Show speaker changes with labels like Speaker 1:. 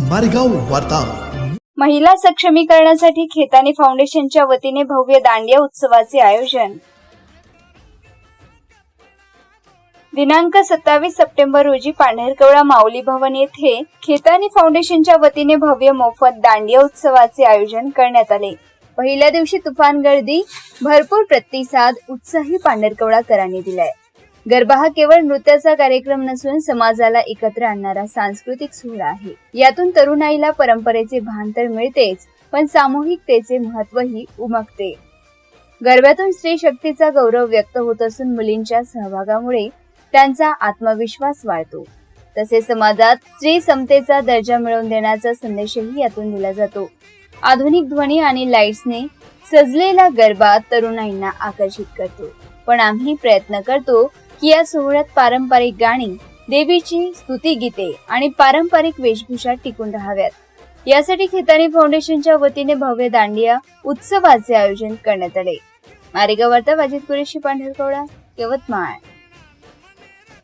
Speaker 1: मारेगाव वार्ता.
Speaker 2: महिला सक्षमीकरणासाठी खेतानी फाउंडेशनच्या वतीने भव्य दांडिया उत्सवाचे आयोजन. दिनांक सत्तावीस सप्टेंबर रोजी पांढरकवडा माऊली भवन येथे खेतानी फाउंडेशनच्या वतीने भव्य मोफत दांडिया उत्सवाचे आयोजन करण्यात आले. पहिल्या दिवशी तुफान गर्दी भरपूर प्रतिसाद उत्साही पांढरकवडाकरांनी दिलाय. गरबा हा केवळ नृत्याचा कार्यक्रम नसून समाजाला एकत्र आणणारा सांस्कृतिक सोहळा आहे. यातून तरुणाईला परंपरेचे भान तर मिळतेच पण सामूहिकतेचे महत्वही उमगते. गरब्यातून स्त्री शक्तीचा गौरव व्यक्त होत असून मुलींच्या सहभागामुळे त्यांचा आत्मविश्वास वाढतो. तसेच समाजात स्त्री समतेचा दर्जा मिळवून देण्याचा संदेशही यातून दिला जातो. आधुनिक ध्वनी आणि लाईट्सने सजलेला गरबा तरुणाईंना आकर्षित करतो. पण आम्ही प्रयत्न करतो की या सोहळ्यात पारंपरिक गाणी देवीची स्तुती गीते आणि पारंपरिक वेशभूषा टिकून राहाव्यात. यासाठी खेतानी फाउंडेशनच्या वतीने भव्य दांडिया उत्सवाचे आयोजन करण्यात आले. मारेगाव वार्ता वाजित कुरेशी पांढरकवडा यवतमाळ.